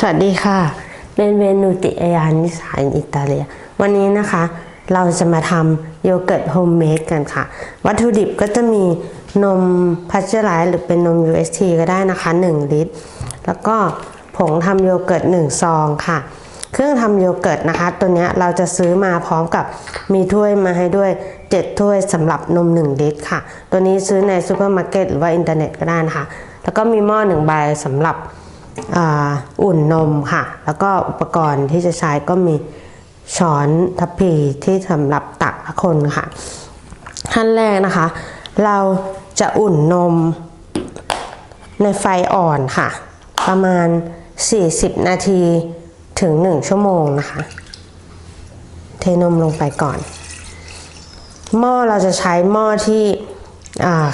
สวัสดีค่ะ เป็นเมนูติอายานิสานอิตาเลีย วันนี้นะคะ เราจะมาทำโยเกิร์ตโฮมเมดกันค่ะ วัตถุดิบก็จะมีนมพัชเจอร์ไลซ์หรือเป็นนม UST ก็ได้นะคะ 1 ลิตร แล้วก็ผงทำโยเกิร์ต1ซองค่ะ เครื่องทำโยเกิร์ตนะคะ ตัวนี้เราจะซื้อมาพร้อมกับมีถ้วยมาให้ด้วย 7 ถ้วยสำหรับนม 1 ลิตรค่ะ ตัวนี้ซื้อในซูเปอร์มาร์เก็ตหรือว่าอินเทอร์เน็ตก็ได้นะคะ แล้วก็มีหม้อ1ใบสำหรับ อุ่นนมค่ะ แล้วก็อุปกรณ์ที่จะใช้ก็มีช้อนทัพพีที่สำหรับตักคนค่ะ ขั้นแรกนะคะ เราจะอุ่นนมในไฟอ่อนค่ะ ประมาณ 40 นาทีถึง 1 ชั่วโมงนะคะ เทนมลงไปก่อน หม้อเราจะใช้หม้อที่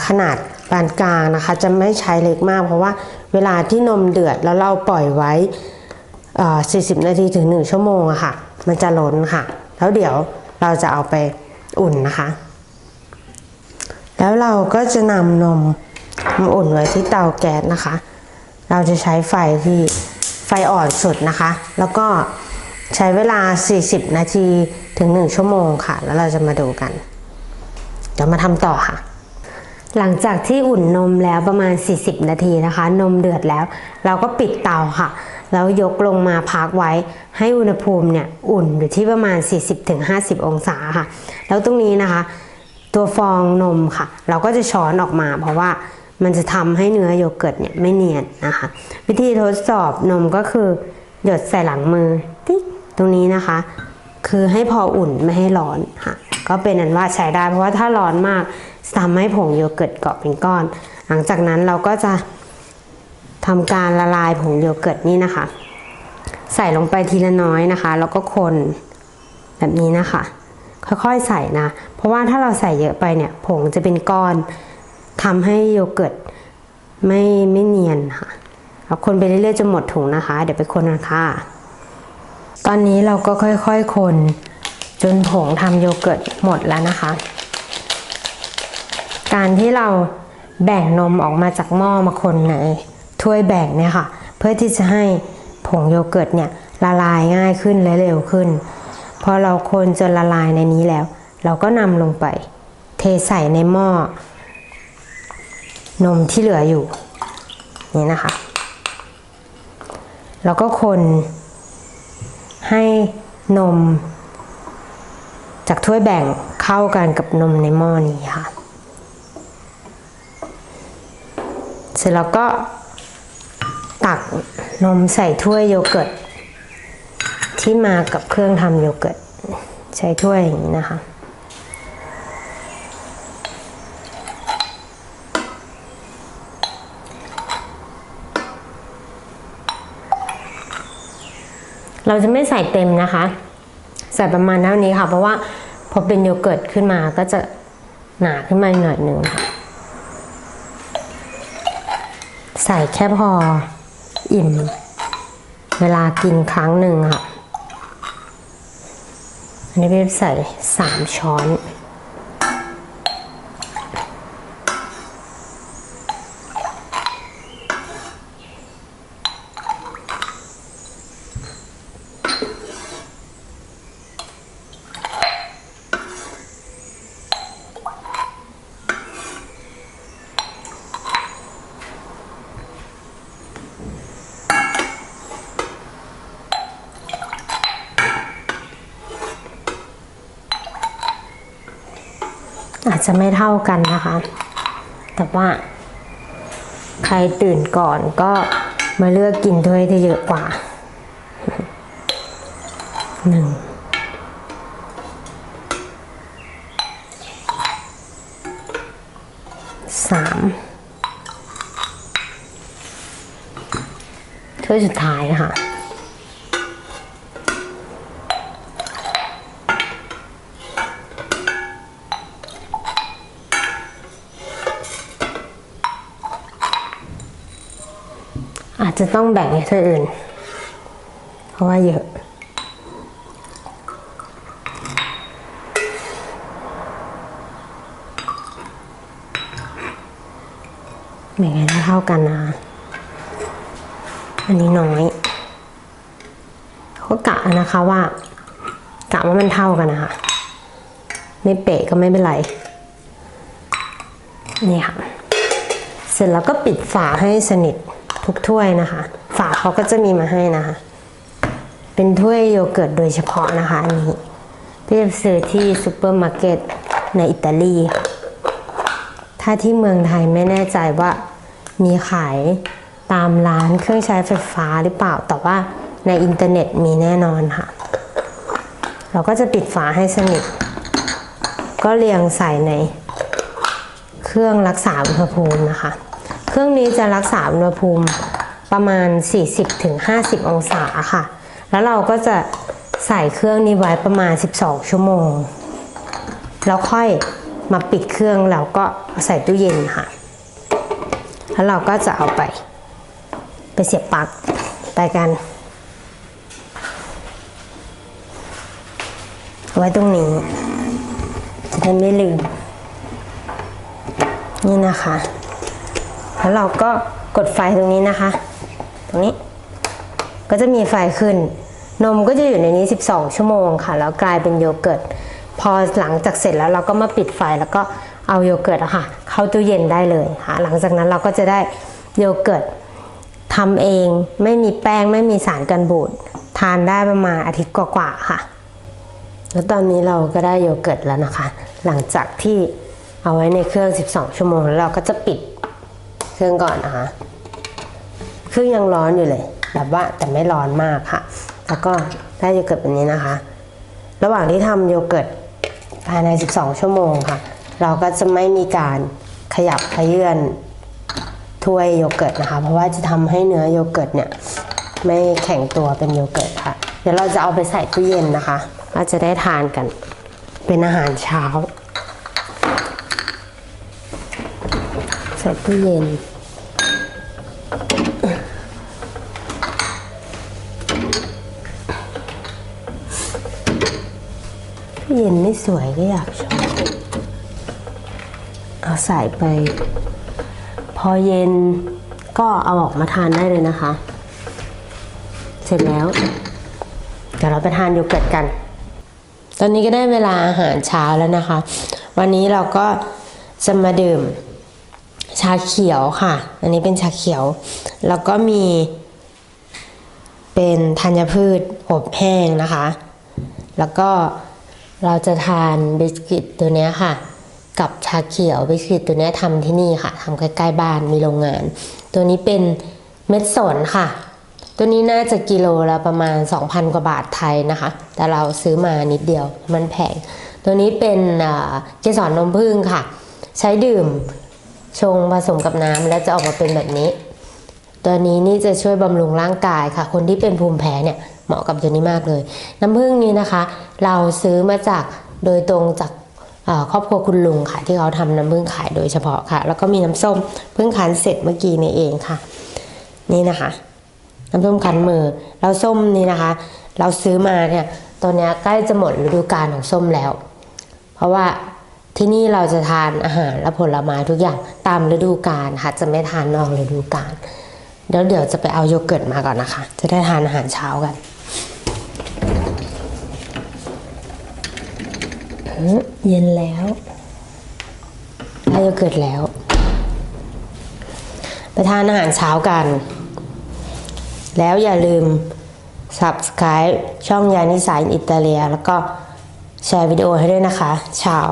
ขนาดปานกลางนะคะ จะไม่ใช้เล็กมากเพราะว่า เวลาที่นมเดือดแล้วเราปล่อยไว้ 40 นาทีถึง 1 ชั่วโมงอะค่ะ มันจะล้นค่ะ แล้วเดี๋ยวเราจะเอาไปอุ่นนะคะ แล้วเราก็จะนำนมมาอุ่นไว้ที่เตาแก๊สนะคะ เราจะใช้ไฟที่ไฟอ่อนสุดนะคะ แล้วก็ใช้เวลา 40 นาทีถึง 1 ชั่วโมงค่ะ แล้วเราจะมาดูกัน เดี๋ยวมาทำต่อค่ะ หลังจากที่อุ่นนมแล้วประมาณ 40 นาทีนะคะ นมเดือดแล้ว เราก็ปิดเตาค่ะ แล้วยกลงมาพักไว้ ให้อุณหภูมิเนี่ยอุ่นอยู่ที่ประมาณ 40-50 องศาค่ะ แล้วตรงนี้นะคะ ตัวฟองนมค่ะ เราก็จะช้อนออกมา เพราะว่ามันจะทำให้เนื้อโยเกิร์ตเนี่ยไม่เนียนนะคะ วิธีทดสอบนมก็คือ หยดใส่หลังมือติ๊กตรงนี้นะคะ คือให้พออุ่นไม่ให้ร้อนค่ะ ก็เป็นอันว่าใช้ได้เพราะว่าถ้าร้อนมากทำให้ผงโยเกิร์ตเกาะเป็นก้อน หลังจากนั้นเราก็จะทำการละลายผงโยเกิร์ตนี่นะคะ ใส่ลงไปทีละน้อยนะคะ แล้วก็คนแบบนี้นะคะ ค่อยๆใส่นะ เพราะว่าถ้าเราใส่เยอะไปเนี่ย ผงจะเป็นก้อนทำให้โยเกิร์ตไม่ไม่เนียนค่ะเอาคนไปเรื่อยๆจนหมดถุงนะคะ เดี๋ยวไปคนกันค่ะ ตอนนี้เราก็ค่อยๆคน จนผงทำโยเกิร์ตหมดแล้วนะคะ การที่เราแบ่งนมออกมาจากหม้อมาคนในถ้วยแบ่งเนี่ยค่ะ เพื่อที่จะให้ผงโยเกิร์ตเนี่ยละลายง่ายขึ้นและเร็วขึ้น พอเราคนจนละลายในนี้แล้ว เราก็นำลงไป เทใส่ในหม้อ นมที่เหลืออยู่ นี่นะคะ แล้วก็คนให้นม จากถ้วยแบ่งเข้ากันกับนมในหม้อนี้ค่ะ เสร็จแล้วก็ตักนมใส่ถ้วยโยเกิร์ตที่มากับเครื่องทำโยเกิร์ตใช้ถ้วยอย่างนี้นะคะเราจะไม่ใส่เต็มนะคะ ใส่ประมาณเท่านี้ค่ะ เพราะว่าพอเป็นโยเกิร์ตขึ้นมาก็จะหนาขึ้นมาหน่อยหนึ่งค่ะใส่แค่พออิ่ม เวลากินครั้งหนึ่งค่ะ อันนี้พี่ใส่สามช้อน อาจจะไม่เท่ากันนะคะ แต่ว่า ใครตื่นก่อนก็มาเลือกกินถ้วยที่เยอะกว่าหนึ่งสามถ้วยสุดท้ายค่ะ อาจจะต้องแบ่งให้ถ้วยอื่น เพราะว่าเยอะแบ่งให้เท่ากันนะ อันนี้น้อยก็กะนะคะว่ากะว่ามันเท่ากันนะคะ ไม่เป๊ะก็ไม่เป็นไร นี่ค่ะ เสร็จแล้วก็ปิดฝาให้สนิท ทุกถ้วยนะคะ ฝาเขาก็จะมีมาให้นะคะ เป็นถ้วยโยเกิร์ตโดยเฉพาะนะคะอันนี้พี่จะซื้อที่ซูเปอร์มาร์เก็ตในอิตาลี ถ้าที่เมืองไทยไม่แน่ใจว่ามีขายตามร้านเครื่องใช้ไฟฟ้าหรือเปล่า แต่ว่าในอินเทอร์เน็ตมีแน่นอนค่ะ เราก็จะปิดฝาให้สนิท ก็เรียงใส่ในเครื่องรักษาอุณหภูมินะคะ เครื่องนี้จะรักษาอุณหภูมิประมาณ 40-50 องศาค่ะ แล้วเราก็จะใส่เครื่องนี้ไว้ประมาณ 12 ชั่วโมง แล้วค่อยมาปิดเครื่องแล้วก็ใส่ตู้เย็นค่ะ แล้วเราก็จะเอาไป ไปเสียบปลั๊กไปกัน ไว้ตรงนี้ จะได้ไม่ลืม นี่นะคะ แล้วเราก็กดไฟตรงนี้นะคะ ตรงนี้ ก็จะมีไฟขึ้น นมก็จะอยู่ในนี้ 12 ชั่วโมงค่ะ แล้วกลายเป็นโยเกิร์ต พอหลังจากเสร็จแล้วเราก็มาปิดไฟแล้วก็เอาโยเกิร์ตอะค่ะ เข้าตู้เย็นได้เลยค่ะ หลังจากนั้นเราก็จะได้โยเกิร์ตทำเองไม่มีแป้งไม่มีสารกันบูดทานได้ประมาณอาทิตย์กว่าๆค่ะ แล้วตอนนี้เราก็ได้โยเกิร์ตแล้วนะคะ หลังจากที่เอาไว้ในเครื่อง 12 ชั่วโมงแล้วเราก็จะปิด เครื่องก่อนนะคะเครื่องยังร้อนอยู่เลย แบบว่าแต่ไม่ร้อนมากค่ะ แล้วก็ได้โยเกิร์ตแบบนี้นะคะ ระหว่างที่ทำโยเกิร์ตภายใน 12 ชั่วโมงค่ะ เราก็จะไม่มีการขยับขยื่นถ้วยโยเกิร์ตนะคะ เพราะว่าจะทำให้เนื้อโยเกิร์ตเนี่ยไม่แข็งตัวเป็นโยเกิร์ตค่ะ เดี๋ยวเราจะเอาไปใส่ตู้เย็นนะคะ เราจะได้ทานกันเป็นอาหารเช้า ใส่ตู้เย็น ตู้เย็นไม่สวยก็อยากชมเอาใส่ไป พอเย็นก็เอาออกมาทานได้เลยนะคะ เสร็จแล้ว เดี๋ยวเราไปทานโยเกิร์ตกัน ตอนนี้ก็ได้เวลาอาหารเช้าแล้วนะคะ วันนี้เราก็จะมาดื่ม ชาเขียวค่ะ อันนี้เป็นชาเขียว แล้วก็มีเป็นธัญพืชอบแห้งนะคะ แล้วก็เราจะทานบิสกิตตัวนี้ค่ะ กับชาเขียวบิสกิตตัวนี้ทำที่นี่ค่ะทำใกล้ๆบ้านมีโรงงาน ตัวนี้เป็นเม็ดสนค่ะ ตัวนี้น่าจะกิโลละประมาณ 2,000 กว่าบาทไทยนะคะ แต่เราซื้อมานิดเดียวมันแพง ตัวนี้เป็นเกสรนมผึ้งค่ะ ใช้ดื่ม ชงผสมกับน้ำแล้วจะออกมาเป็นแบบนี้ ตัวนี้นี่จะช่วยบำรุงร่างกายค่ะ คนที่เป็นภูมิแพ้เนี่ยเหมาะกับตัวนี้มากเลย น้ำผึ้งนี้นะคะ เราซื้อมาจากโดยตรงจากครอบครัวคุณลุงค่ะ ที่เขาทำน้ำผึ้งขายโดยเฉพาะค่ะ แล้วก็มีน้ำส้มเพิ่งคั้นเสร็จเมื่อกี้นี่เองค่ะ นี่นะคะ น้ำส้มคั้นมือแล้วส้มนี่นะคะ เราซื้อมาเนี่ยตัวเนี้ยใกล้จะหมดฤดูกาลของส้มแล้ว เพราะว่า ที่นี่เราจะทานอาหารและผลไม้ทุกอย่างตามฤดูกาลค่ะ จะไม่ทานนอกฤดูกาลเดี๋ยวเดี๋ยวจะไปเอาโยเกิร์ตมาก่อนนะคะ จะได้ทานอาหารเช้ากันเย็นแล้วได้โยเกิร์ตแล้ว ไปทานอาหารเช้ากัน แล้วอย่าลืม subscribe ช่องยานิสายอิตาเลีย แล้วก็แชร์วิดีโอให้ด้วยนะคะ ชาว